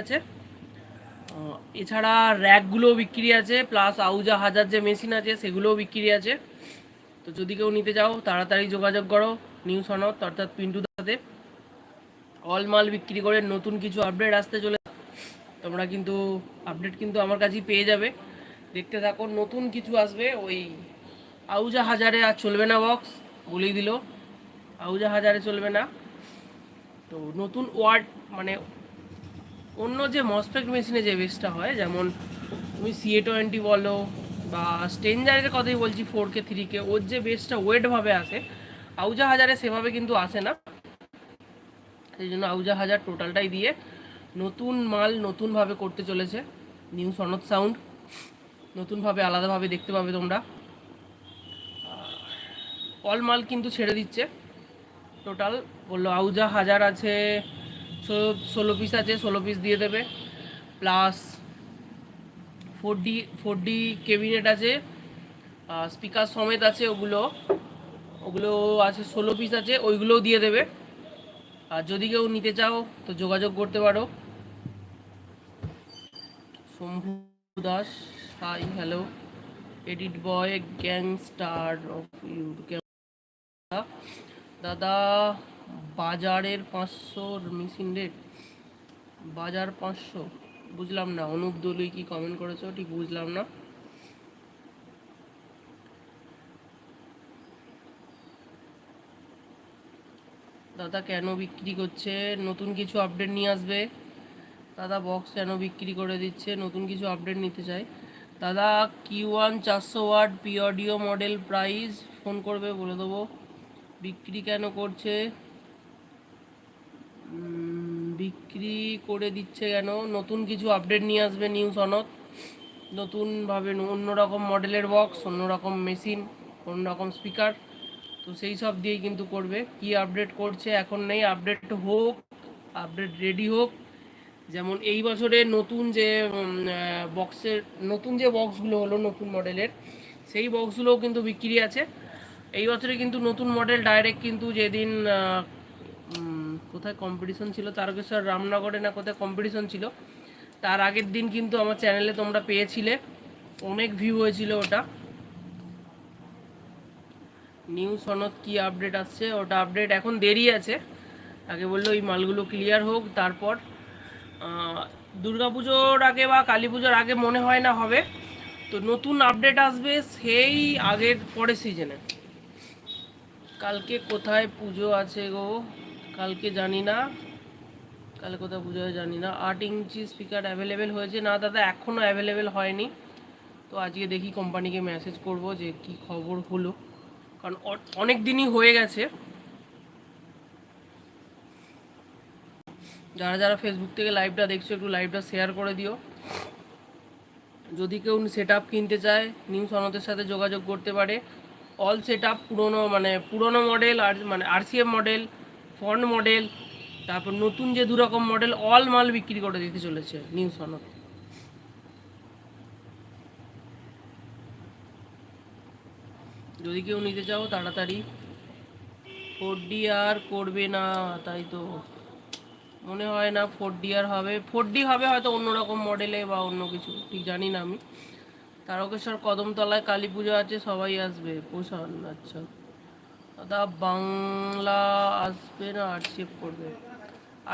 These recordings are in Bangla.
আছে। এছাড়া র্যাকগুলোও বিক্রি আছে প্লাস আউজা, হাজার যে মেশিন আছে, সেগুলোও বিক্রি আছে। তো যদি কেউ নিতে চাও, তাড়াতাড়ি যোগাযোগ করো, নিউ সনদ, অর্থাৎ পিন্টু দাতে অল মাল বিক্রি করে নতুন কিছু আপডেট আসতে চলে তোমরা কিন্তু আপডেট কিন্তু আমার কাছেই পেয়ে যাবে। দেখতে থাকো, নতুন কিছু আসবে, ওই আউজা হাজারে আর চলবে না বক্স বলেই দিল। আউজা হাজারে চলবে না। তো নতুন ওয়ার্ড মানে অন্য যে মসপেক্ট মেশিনে যে বেসটা হয়, যেমন তুমি সিএ টোয়েন্টি বলো বা স্টেঞ্জারের কথাই বলছি ফোর কে থ্রি কে ওর যে বেসটা ওয়েটভাবে আসে আউজা হাজারে সেভাবে কিন্তু আসে না। সেই জন্য আউজা হাজার টোটালটাই দিয়ে নতুন মাল নতুনভাবে করতে চলেছে নিউ সনদ সাউন্ড নতুনভাবে আলাদাভাবে দেখতে পাবে তোমরা। অল মাল কিন্তু ছেড়ে দিচ্ছে। টোটাল বলল আউজা হাজার আছে ষোলো পিস আছে, ষোলো পিস দিয়ে দেবে। Plus four D four D cabinet আছে স্পিকার সমেত আছে ওগুলো। ওগুলো আছে ষোলো পিস আছে, ওইগুলোও দিয়ে দেবে। আর যদি কেউ নিতে চাও, তো যোগাযোগ করতে পারো। Shambhu Das hi hello edit boy gangster of you দাদা বাজারের পাঁচশোর মেশিন রেট? বাজার পাঁচশো। বুঝলাম না। অনুপ দলুই কি কমেন্ট করেছ? ঠিক বুঝলাম না। দাদা কেন বিক্রি করছে? নতুন কিছু আপডেট নিয়ে আসবে। দাদা বক্স কেন বিক্রি করে দিচ্ছে? নতুন কিছু আপডেট নিতে চাই। দাদা কিউ ওয়ান চারশো watt P audio model price phone করবে বলে দেবো। বিক্রি কেন করছে? বিক্রি করে দিচ্ছে কেন? নতুন কিছু আপডেট নিয়ে আসবে নিউ সনদ নতুনভাবে অন্যরকম মডেলের বক্স অন্যরকম মেশিন অন্যরকম স্পিকার তো সেই সব দিয়েই কিন্তু করবে। কি আপডেট করছে এখন নেই। আপডেট হোক আপডেট রেডি হোক। যেমন এই বছরে নতুন যে বক্সের নতুন যে বক্সগুলো হলো নতুন মডেলের সেই বক্সগুলোও কিন্তু বিক্রি আছে। এই বছরে কিন্তু নতুন মডেল ডাইরেক্ট কিন্তু যেদিন কোথায় কম্পিটিশন ছিল? তারকেশ্বর রামনগরে না কোথায় কম্পিটিশন ছিল? তার আগের দিন কিন্তু আমার চ্যানেলে তোমরা পেয়েছিলে। অনেক ভিউ হয়েছিল ওটা। নিউ সনদ কি আপডেট আসছে? ওটা আপডেট এখন দেরি আছে। আগে বলল ওই মালগুলো ক্লিয়ার হোক, তারপর দুর্গাপুজোর আগে বা কালী পুজোর আগে মনে হয় না হবে। তো নতুন আপডেট আসবে সেই আগের পরের সিজনে কালকে কোথায় পুজো আছে গো? কালকে জানি না। কালকে কোথাও পুজো হয় জানি না। আট ইঞ্চি স্পিকার অ্যাভেলেবেল হয়েছে। না দাদা এখনও অ্যাভেলেবেল হয়নি। তো আজকে দেখি কোম্পানিকে মেসেজ করব যে কি খবর হলো। কারণ অনেক দিনই হয়ে গেছে। যারা যারা ফেসবুক থেকে লাইভটা দেখছ, একটু লাইভটা শেয়ার করে দিও। যদি কেউ সেট কিনতে চায়, নিউ সনদের সাথে যোগাযোগ করতে পারে। অল সেট আপ পুরোনো মানে পুরোনো মডেল আর মানে আরসিএম মডেল ফন্ড মডেল, তারপর নতুন যে দু রকম মডেল অল মাল বিক্রি করে দিতে চলেছে নিউ সনদ যদি কেউ নিতে চাও, তাড়াতাড়ি। ফোর ডি আর করবে না, তাই তো। মনে হয় না ফোর ডি আর হবে। ফোর ডি হবে হয়তো অন্যরকম মডেলে বা অন্য কিছু, ঠিক জানি না আমি। তারকেশ্বর কদমতলায় কালী পুজো আছে, সবাই আসবে। পোষণ আচ্ছা। দাদা, বাংলা আসবে না আরসিএফ করবে।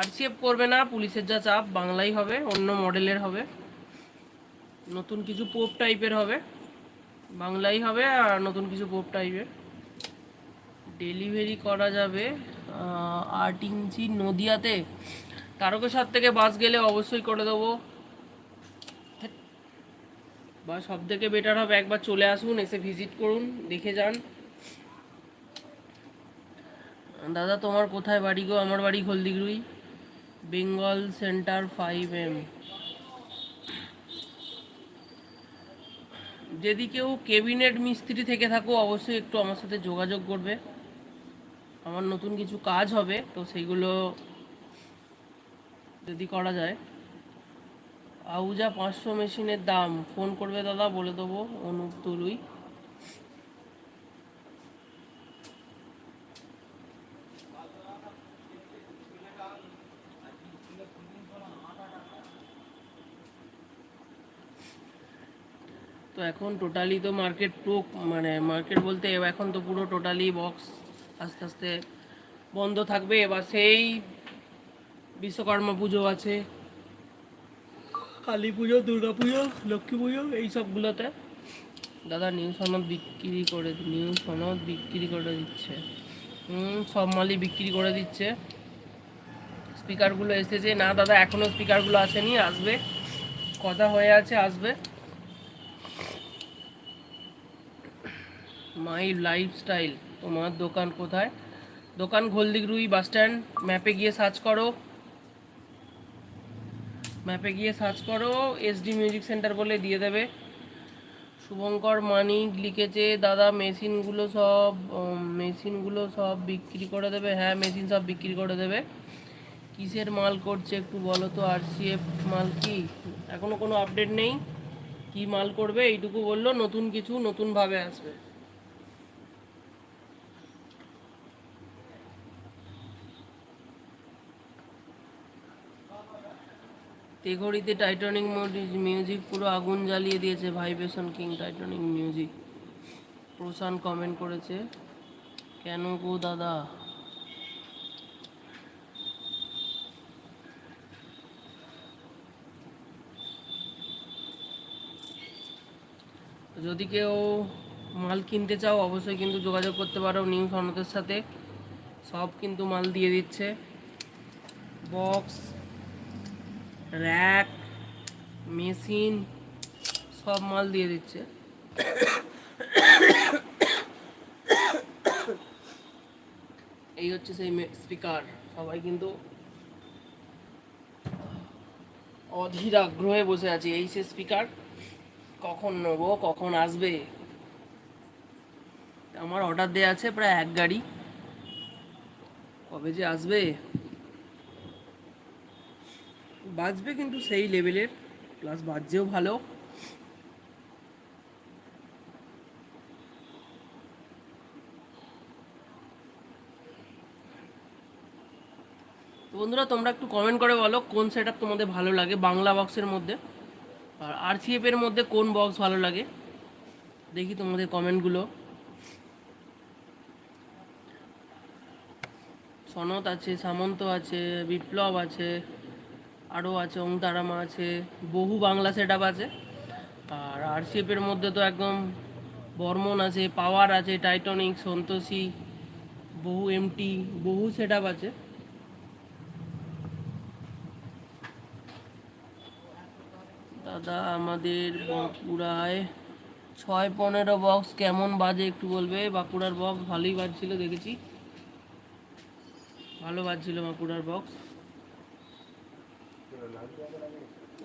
আরসিএফ করবে না, পুলিশের যা চাপ, বাংলাই হবে, অন্য মডেলের হবে। নতুন কিছু পোপ টাইপের হবে। বাংলাই হবে আর নতুন কিছু পোপ টাইপের ডেলিভারি করা যাবে আট ইঞ্চি নদিয়াতে। তারকেশ্বর থেকে বাস গেলে অবশ্যই করে দেবো। বা সব থেকে বেটার হবে, একবার চলে আসুন, এসে ভিজিট করুন, দেখে যান। দাদা, তোমার কোথায় বাড়ি গো? আমার বাড়ি Haldiguri Bengal centre five M যদি কেউ কেবিনেট মিস্ত্রি থেকে থাকো, অবশ্যই একটু আমার সাথে যোগাযোগ করবে। আমার নতুন কিছু কাজ হবে, তো সেইগুলো যদি করা যায়। আউজা পাঁচশো মেশিনের দাম। ফোন করবে দাদা, বলে দেবো, অনুপ তলুই। তো এখন টোটালি তো মার্কেট পুরো মানে মার্কেট বলতে এখন তো পুরো টোটালি বক্স আস্তে আস্তে বন্ধ থাকবে। এবার সেই বিশ্বকর্মা পুজো আছে, কালী পুজো, দুর্গা পুজো, লক্ষ্মী পুজো, এই সবগুলোতে। দাদা নিউ সনদ বিক্রি করে নিউ সনদ বিক্রি করে দিচ্ছে। সব মালই বিক্রি করে দিচ্ছে। স্পিকারগুলো এসেছে। না দাদা এখনও স্পিকারগুলো আসেনি, আসবে। কথা হয়ে আছে, আসবে। মাই লাইফস্টাইল তোমার দোকান কোথায়? দোকান ঘোলদিক রুই বাস স্ট্যান্ড। ম্যাপে গিয়ে সার্চ করো। ম্যাপে গিয়ে সার্চ করো। এসডি মিউজিক সেন্টার বলে দিয়ে দেবে। শুভঙ্কর মানিক লিখেছে, দাদা, মেশিনগুলো সব মেশিনগুলো সব বিক্রি করে দেবে। হ্যাঁ মেশিন সব বিক্রি করে দেবে। কিসের মাল করছে একটু বলো তো? আর মাল কি? এখনও কোনো আপডেট নেই। কি মাল করবে? এইটুকু বলল। নতুন কিছু নতুনভাবে আসবে। তেঘড়িতে টাইটানিক মিউজিক পুরো আগুন জ্বালিয়ে দিয়েছে vibration king Titanic music Prashan comment করেছে, কেন গো দাদা? যদি কেউ মাল কিনতে চাও, অবশ্যই কিন্তু যোগাযোগ করতে পারো নিউ সনতের সাথে। সব কিন্তু মাল দিয়ে দিচ্ছে। বক্স র্যাক, মেশিন, সব মাল দিয়ে দিচ্ছে। এই হচ্ছে সেই স্পিকার সবাই কিন্তু অধীর আগ্রহে বসে আছে, এই সে স্পিকার কখন নেব, কখন আসবে? আমার অর্ডার দেওয়া আছে প্রায় এক গাড়ি। কবে যে আসবে? বাজবে কিন্তু সেই লেভেলের প্লাস বাজছেও ভালো। বন্ধুরা, তোমরা একটু কমেন্ট করে বলো, কোন সেট তোমাদের ভালো লাগে বাংলা বক্সের মধ্যে? আর আরসিএফ এর মধ্যে কোন বক্স ভালো লাগে? দেখি তোমাদের কমেন্টগুলো সনত আছে, সামন্ত আছে, বিপ্লব আছে। আরও আছে ওংতারামা আছে, বহু বাংলা সেট আছে। আর আরসিএফ এর মধ্যে তো একদম বর্মন আছে, পাওয়ার আছে টাইটনিক সন্তোষী, বহু এমটি বহু সেট আছে। দাদা, আমাদের বাঁকুড়ায় ছয় পনেরো বক্স কেমন বাজে একটু বলবে? বাঁকুড়ার বক্স ভালোই বাজছিল, দেখেছি। ভালো বাজছিল বাঁকুড়ার বক্স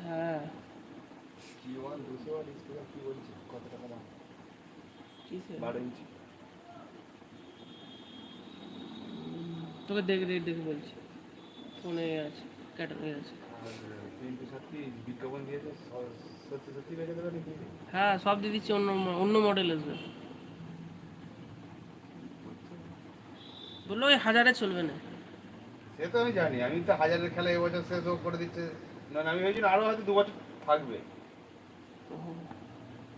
হ্যাঁ? তোকে দেখে রেট দেখে বলছি। ফোনে আছে ক্যাটালগে আছে। সত্যি হ্যাঁ সব দিয়ে দিচ্ছি, অন্য অন্য মডেল আসবে। বলল, ওই হাজারে চলবে না। সে তো আমি জানি আমি তো হাজারের খেলা এবছর শেষ হোক করে দিচ্ছে। না না, আমি ভেবেছি আরও হয়তো দু বছর থাকবে।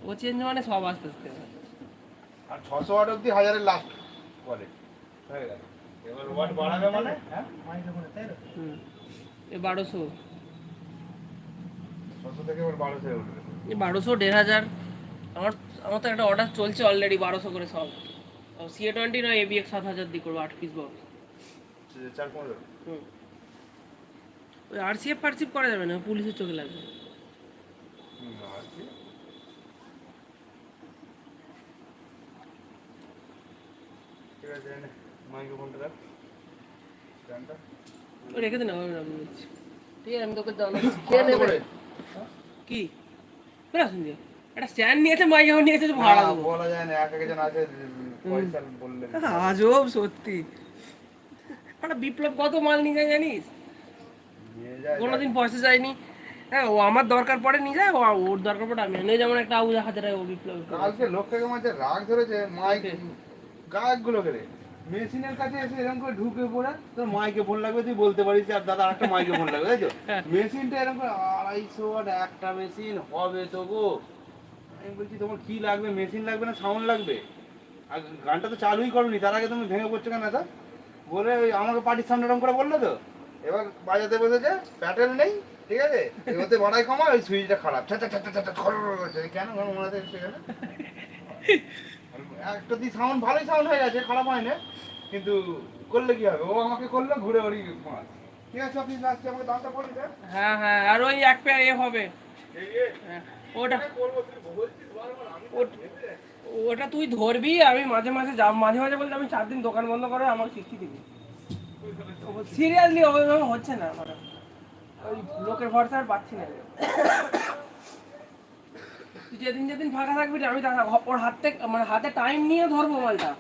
ও চেঞ্জ মানে সব আস্তে আস্তে। আর ছশো ওয়াট অব্দি হাজারের লাস্ট করে। হয়ে গেল। এবার ওয়াট বাড়াবে মানে? হ্যাঁ? হুম। এ বারোশো। ছশো থেকে এবার বারোশো উঠবে। এ বারোশো দেড় হাজার। আমার আমার তো একটা অর্ডার চলছে অলরেডি বারোশো করে সব। সিএ টোয়েন্টি নয় এবি এক সাত হাজার দিয়ে করব আট পিস বক্স চার পনেরো হুম। ওই আরসিএফ ফারসিএফ করা যাবে না পুলিশের চোখে লাগবে। হুম, আর কি? ঠিক আছে মাইক্রোফোনটা রাখ। স্ট্যান্ডটা রেখে দিন আমি আমি ঠিক আছে আমি তোকে কে নেবে? কি? বেরা শুনছি একটা স্ট্যান্ড নিয়েছে মাইক নিয়েছে ভাড়া বলা যায় না এক একজন আছে পয়সা বললে। আজব সত্যি। একটা বিপ্লব কত মাল নিয়ে যায় জানিস? কোনোদিন পয়সা যায়নি। হ্যাঁ ও আমার দরকার পড়ে নিয়ে যায় ও ওর দরকার পড়ে আমি এনে যেমন একটা আউজা হাতে ও বিপ্লব কালকে লোক থেকে মাঝে রাগ ধরেছে মাইক গায়কগুলো করে মেশিনের কাছে এসে এরকম করে ঢুকে পড়ে তোর মাইকে ফোন লাগবে তুই বলতে পারিস আর দাদা একটা মাইকে ফোন লাগবে তাই তো? মেশিনটা এরকম করে আড়াইশো ওয়াট একটা মেশিন হবে তো গো আমি বলছি তোমার কি লাগবে? মেশিন লাগবে না? সাউন্ড লাগবে? আর গানটা তো চালুই করনি তার আগে তুমি ভেঙে পড়ছো কেন এটা বলে ওই আমাকে পার্টির সামনে এরকম করে বলল তো। এবার বাজাতে বসেছে প্যাটেল নেই ঠিক আছে? এবারে বাড়াই কমা ওই সুইচটা খারাপ। ছা ছা ছা ছা কেন কেন মনে সেখানে একটা দিয়ে সাউন্ড ভালোই সাউন্ড হয়ে গেছে খারাপ হয় না কিন্তু করলে কি হবে? ও আমাকে করল ঘুরে ওরই মাছ। ঠিক আছে আপনি লাস্টে আমাকে দামটা বলে দেন হ্যাঁ হ্যাঁ আর ওই এক পেয়ার এ হবে। হ্যাঁ, ওটা করব তুই বলছিস বারবার আমি ওট- তুই ধরবি, আমি মাঝে মাঝে যা, মাঝে মাঝে বলতে আমি চার দিন দোকান বন্ধ করে আমার শিখি দিবি। সিরিয়াসলি ওইভাবে হচ্ছে না আমার। ওই লোকের ভরসা আর পাচ্ছি না। তুই যেদিন যেদিন ফাঁকা থাকবি, আমি ওর হাত থেকে মানে হাতে টাইম নিয়ে ধরবো মালটা।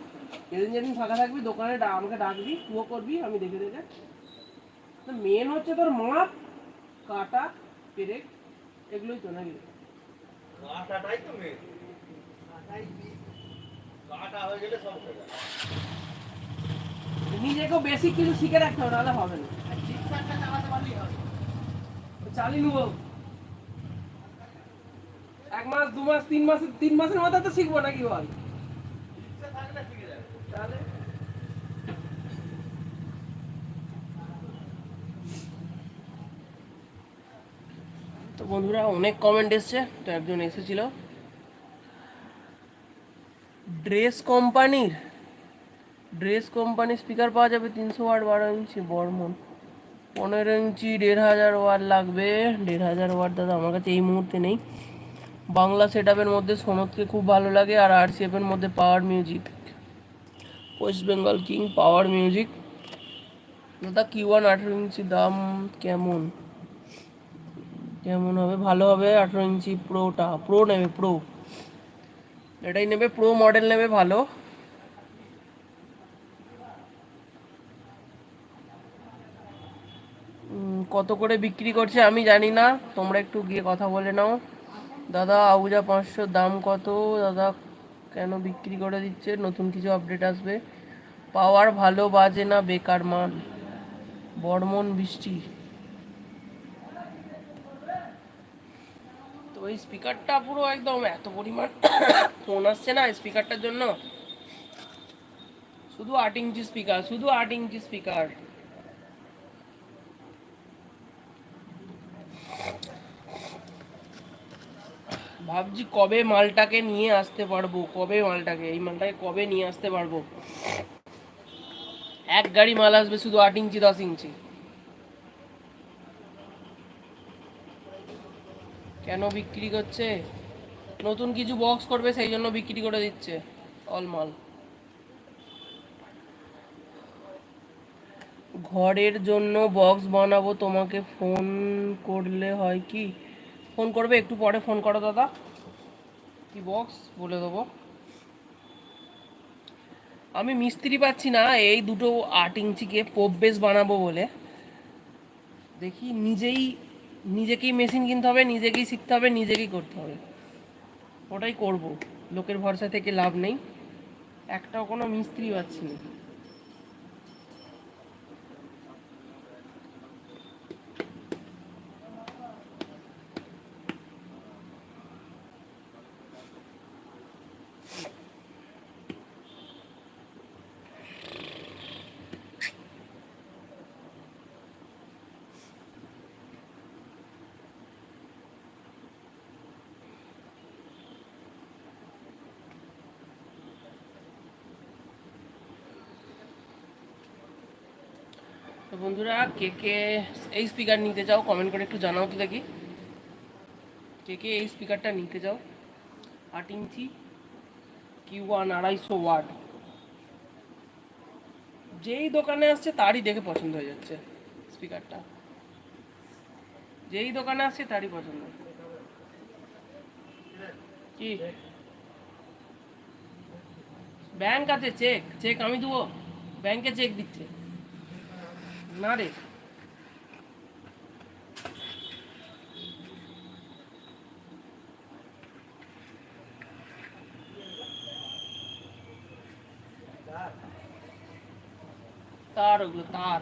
যেদিন যেদিন ফাঁকা থাকবি, দোকানে আমাকে ডাকবি তুইও করবি, আমি দেখে দেখে। মেন হচ্ছে তোর মাপ, কাটা, পেরেক, এগুলোই তো নাকি? কাটাটাই তো মেন কাটা হয়ে গেলে সব হয়ে যাবে নিজেকেও বেশি কিছু শিখে রাখতে হবে নাহলে হবে না। চালিয়ে নেব। এক মাস দু মাস তিন মাস তিন মাসের তো শিখব নাকি বল? তাহলে? তো বন্ধুরা অনেক কমেন্ট এসছে তো একজন এসেছিল। ড্রেস কোম্পানির ড্রেস কোম্পানির স্পিকার পাওয়া যাবে তিনশো ওয়াট বারো ইঞ্চি বর্মন। পনেরো ইঞ্চি, দেড় হাজার ওয়াট লাগবে। দেড় হাজার ওয়াট দাদা, আমার কাছে এই মুহূর্তে নেই। বাংলা সেট মধ্যে সোনতকে খুব ভালো লাগে আর আর এর মধ্যে power music West Bengal king power music দাদা কিউ ওয়ান আঠেরো ইঞ্চি দাম কেমন? কেমন হবে? ভালো হবে? আঠেরো ইঞ্চি প্রোটা প্রো নেবে প্রো এটাই নেবে, প্রো মডেল নেবে, ভালো। কত করে বিক্রি করছে আমি জানি না, তোমরা একটু গিয়ে কথা বলে নাও। দাদা, আউজা পাঁচশো দাম কত? দাদা, কেন বিক্রি করে দিচ্ছে? নতুন কিছু আপডেট আসবে। পাওয়ার ভালো বাজে না, বেকার মান। বর্মন বৃষ্টি। এই স্পিকারটা পুরো একদম এত পরিমাণ ফোন আসছে না স্পিকারটার জন্য। শুধু আট ইঞ্চি স্পিকার শুধু আট ইঞ্চি স্পিকার ভাবছি কবে মালটাকে নিয়ে আসতে পারব, কবে মালটাকে, এই মালটাকে কবে নিয়ে আসতে পারব? এক গাড়ি মাল আসবে শুধু আট ইঞ্চি, দশ ইঞ্চি। কেন বিক্রি করছে? নতুন কিছু বক্স করবে, সেই জন্য বিক্রি করে দিচ্ছে। অল মাল ঘরের জন্য বক্স বানাবো, তোমাকে ফোন করলে হয় কি? ফোন করবে, একটু পরে ফোন করো দাদা। কি বক্স বলে দেবো। আমি মিস্ত্রি পাচ্ছি না, এই দুটো আট ইঞ্চিকে পোপ বেস বানাবো বলে। দেখি নিজেই নিজেকেই মেশিন কিনতে হবে, নিজেকেই শিখতে হবে, নিজেকেই করতে হবে। ওটাই করব। লোকের ভরসা থেকে লাভ নেই। একটাও কোনো মিস্ত্রি পাচ্ছি না। তো বন্ধুরা, কে কে এই স্পিকার নিতে চাও কমেন্ট করে একটু জানাও তো দেখি। কে কে এই স্পিকারটা নিতে চাও? আট ইঞ্চি কিউ ওয়ান আড়াইশো ওয়াট। যেই দোকানে আসছে তারই দেখে পছন্দ হয়ে যাচ্ছে স্পিকারটা যেই দোকানে আসছে তারই পছন্দ। কি? ব্যাংক আছে চেক চেক আমি দেবো। ব্যাংকে চেক দিচ্ছে। না রে তার, ওগুলো তার।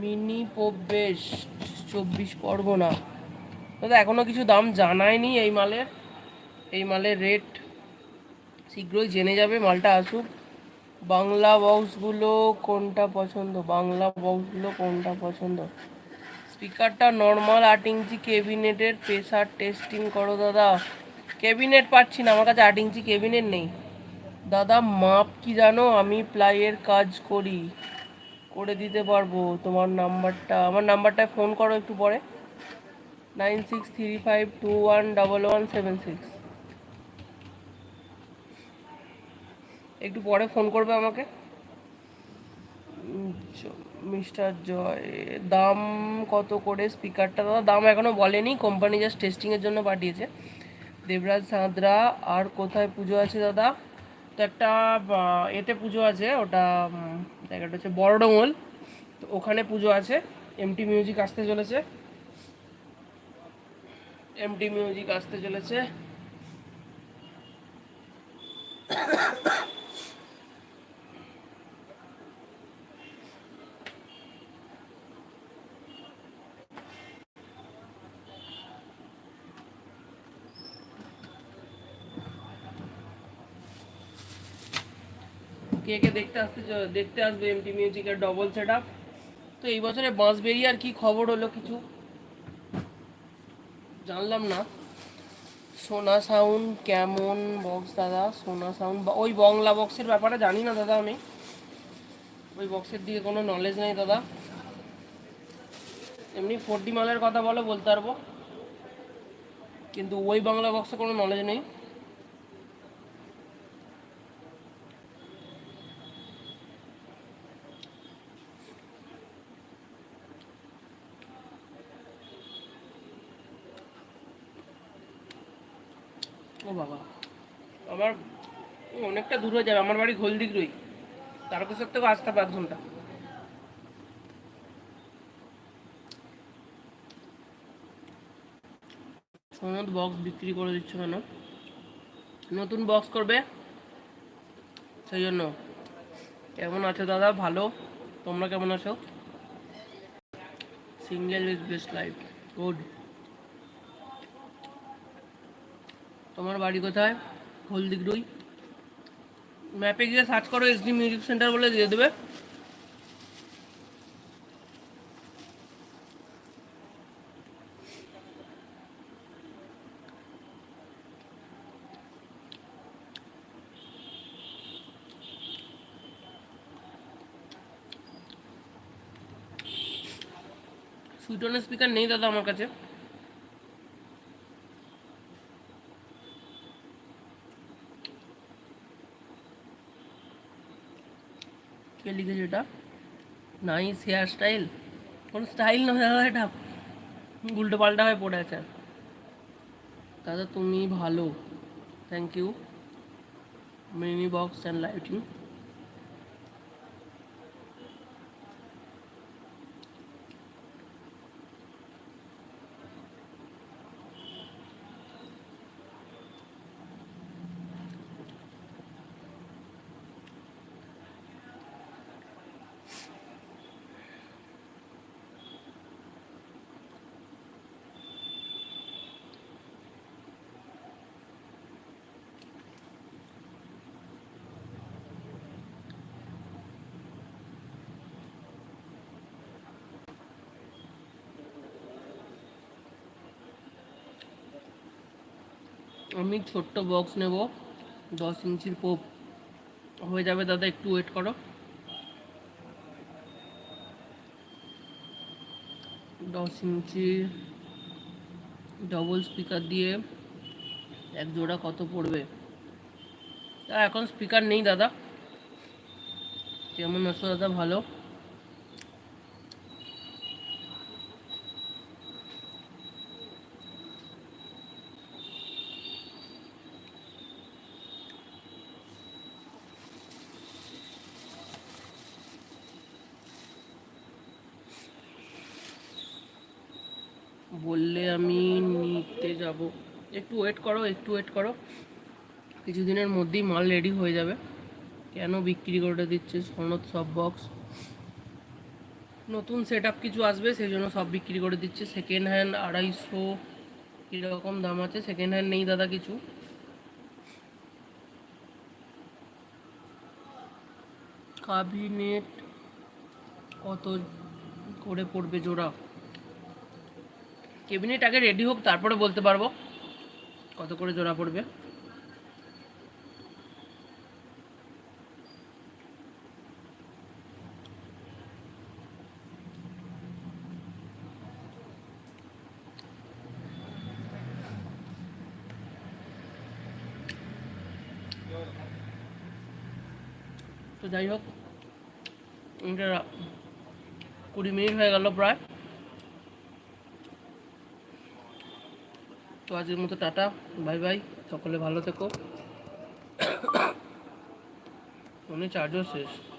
মিনি প্রবেশ, চব্বিশ পরগনা। দাদা, এখনও কিছু দাম জানায়নি এই মালের? এই মালের রেট শীঘ্রই জেনে যাবে মালটা আসুক। বাংলা বক্সগুলো কোনটা পছন্দ? বাংলা বক্সগুলো কোনটা পছন্দ? স্পিকারটা নর্মাল আট ইঞ্চি কেবিনেটের প্রেসার টেস্টিং করো দাদা। কেবিনেট পাচ্ছি না, আমার কাছে আট ইঞ্চি কেবিনেট নেই। দাদা, মাপ কি জানো? আমি প্লাইয়ের কাজ করি। করে দিতে পারব তোমার নাম্বারটা। আমার নাম্বারটায় ফোন করো একটু পরে। Nine six three five two one double one seven six একটু পরে ফোন করবে আমাকে। মিস্টার জয়, দাম কত করে স্পিকারটা? দাদা, দাম এখনও বলেনি, কোম্পানি জাস্ট টেস্টিংয়ের জন্য পাঠিয়েছে। দেবরাজ সাঁতরা, আর কোথায় পুজো আছে দাদা? তো একটা এতে পুজো আছে, ওটা জায়গাটা হচ্ছে বড়ডোঙ্গল তো ওখানে পুজো আছে এমটি মিউজিক আসতে চলেছে। এমটি মিউজিক আসতে চলেছে। কে কে দেখতে আসতে দেখতে আসবে এমটি মিউজিকের ডবল সেট আপ তো এই বছরে বাঁশবেরি আর কি খবর হলো কিছু? জানলাম না। সোনা সাউন্ড কেমন বক্স দাদা? সোনা সাউন্ড ওই বাংলা বক্সের ব্যাপারে জানি না দাদা আমি। ওই বক্সের দিকে কোনো নলেজ নেই দাদা। এমনি ফোর মালের কথা বলো, বলতে পারব। কিন্তু ওই বাংলা বক্সে কোনো নলেজ নেই। ও বাবা। আমার অনেকটা দূর হয়ে যাবে, আমার বাড়ি ঘোলদিগ্রই তারকেশ্বর থেকে আসতে এক ঘণ্টা। সনদ বক্স বিক্রি করে দিচ্ছ কেন? নতুন বক্স করবে? সেই জন্য। কেমন আছো দাদা? ভালো? তোমরা কেমন আছো? Single is best life good তোমার বাড়ি কোথায়? হলদিগ্রুই। ম্যাপে গিয়ে সার্চ করো এসডি মিউজিক সেন্টার বলে দিয়ে দেবে। সুইটনের স্পিকার নেই দাদা আমার কাছে। কে লিখেছে এটা নাইস হেয়ার স্টাইল কোনো স্টাইল নয় দাদা এটা উল্টো পাল্টা হয়ে পড়ে আছে দাদা তুমি ভালো thank you mini box and lighting আমি ছোট্ট বক্স নেব। দশ ইঞ্চির পোপ। হয়ে যাবে দাদা, একটু ওয়েট করো। দশ ইঞ্চি ডবল স্পিকার দিয়ে এক জোড়া কত পড়বে? এখন স্পিকার নেই দাদা। কেমন আছো দাদা? ভালো? বললে আমি নিতে যাব। একটু ওয়েট করো, একটু ওয়েট করো। কিছুদিনের মধ্যেই মাল রেডি হয়ে যাবে। কেন বিক্রি করে দিচ্ছে? সনদ, সব বক্স নতুন সেট কিছু আসবে সেই জন্য সব বিক্রি করে দিচ্ছে। সেকেন্ড হ্যান্ড আড়াইশো কীরকম দাম আছে? সেকেন্ড হ্যান্ড নেই দাদা কিছু। কাবিনেট কত করে পড়বে জোড়া? ক্যাবিনেট আগে রেডি হোক, তারপরে বলতে পারব। কত করে জোড়া পড়বে? তো যাই হোক কুড়ি মিনিট হয়ে গেল প্রায়। তো আজকের মতো টাটা বাই বাই সকলে ভালো থেকো। মনে চার্জও শেষ।